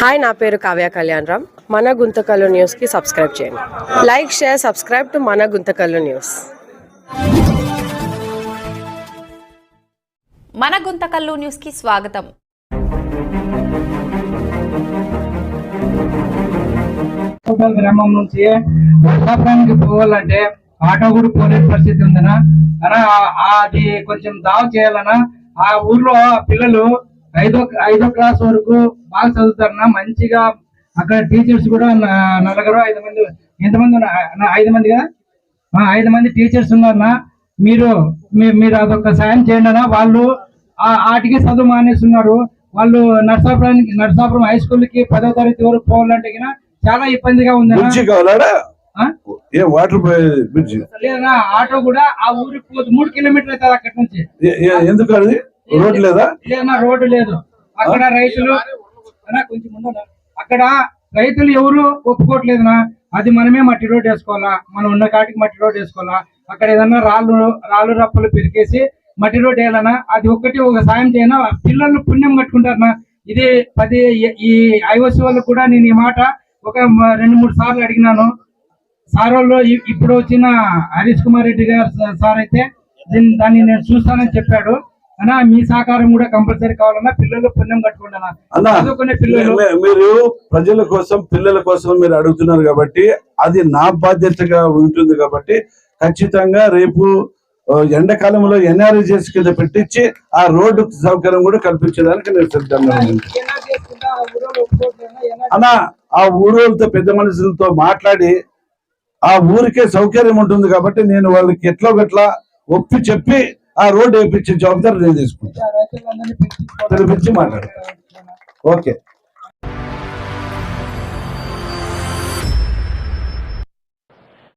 Hi నా పేరు కావ్య కళ్యాణ్ రామ్. మన గుంతకల్లు న్యూస్కి సబ్స్క్రైబ్ చేయండి. లైక్ షేర్ సబ్స్క్రైబ్ టు మన గుంతకల్లు న్యూస్. మన గుంతకల్లు న్యూస్కి స్వాగతం. గ్రామం నుంచి వర్షాపురానికి పోవాలంటే ఆటో కూడా పోలే పరిస్థితి ఉందనా అది కొంచెం దావ చేయాలనా ఆ ఊర్లో పిల్లలు ఐదో ఐదో క్లాస్ వరకు బాగా చదువుతారనా మంచిగా అక్కడ టీచర్స్ కూడా నలుగురు ఐదు మంది ఎంతమంది ఐదు మంది కదా? ఆ, ఐదు మంది టీచర్స్ ఉన్నారనా మీరు మీరు అదొక సాయం చేయండి అనా వాళ్ళు ఆ- ఆటికి చదువు మానేస్తున్నారు. వాళ్ళు నర్సాపురానికి నర్సాపురం హై స్కూల్కి పదో తరగతి వరకు పోవాలంటే చాలా ఇబ్బందిగా ఉంది ఏ వాటర్ లేదన్నా ఆటో కూడా ఆ ఊరికి మూడు కిలోమీటర్లు అవుతుంది అక్కడి నుంచి. ఎందుకు రోడ్డు రోడ్ లేదా రోడ్డు లేదు. అక్కడ రైతులు కొంచెం అక్కడ రైతులు ఎవరు ఒప్పుకోవట్లేదునా అది మనమే మట్టి రోడ్డు వేసుకోవాలా? మనం ఉన్న కాటికి మట్టి రోడ్ వేసుకోవాలా? అక్కడ ఏదన్నా రాళ్ళు రాళ్ళు రప్పలు పెరికేసి మట్టి రోడ్ వేయాలన్నా అది ఒక్కటి ఒక సాయం చేయనా? పిల్లలు పుణ్యం కట్టుకుంటారనా ఇది పది ఈ ఐఓసి వాళ్ళు కూడా నేను ఈ మాట ఒక రెండు మూడు సార్లు అడిగినాను. సార్ వాళ్ళు ఇప్పుడు వచ్చిన హరీష్ కుమార్ రెడ్డి గారు సార్ అయితే దీన్ని దాన్ని నేను చూస్తానని చెప్పాడు. అన్నా మీ సహకారం కూడా కంపల్సరీ కావాలన్నా పిల్లలు పుణ్యం అన్న చదువుకునే పిల్లలు మీరు ప్రజల కోసం పిల్లల కోసం మీరు అడుగుతున్నారు కాబట్టి అది నా బాధ్యతగా ఉంటుంది కాబట్టి ఖచ్చితంగా రేపు ఎండాకాలంలో ఎన్ఆర్జీఎస్ కింద పెట్టించి ఆ రోడ్డు సౌకర్యం కూడా కల్పించడానికి నేను సిద్ధంగా అన్న ఆ ఊరోళ్ళతో పెద్ద మనుషులతో మాట్లాడి ఆ ఊరికే సౌకర్యం ఉంటుంది కాబట్టి నేను వాళ్ళకి ఎట్లో గట్లా ఒప్పి చెప్పి ఆ రోడ్డు వేయించే జవాబాదారి నేను తీసుకుంటాను. పిలిపించి మాట్లాడతాను ఓకే.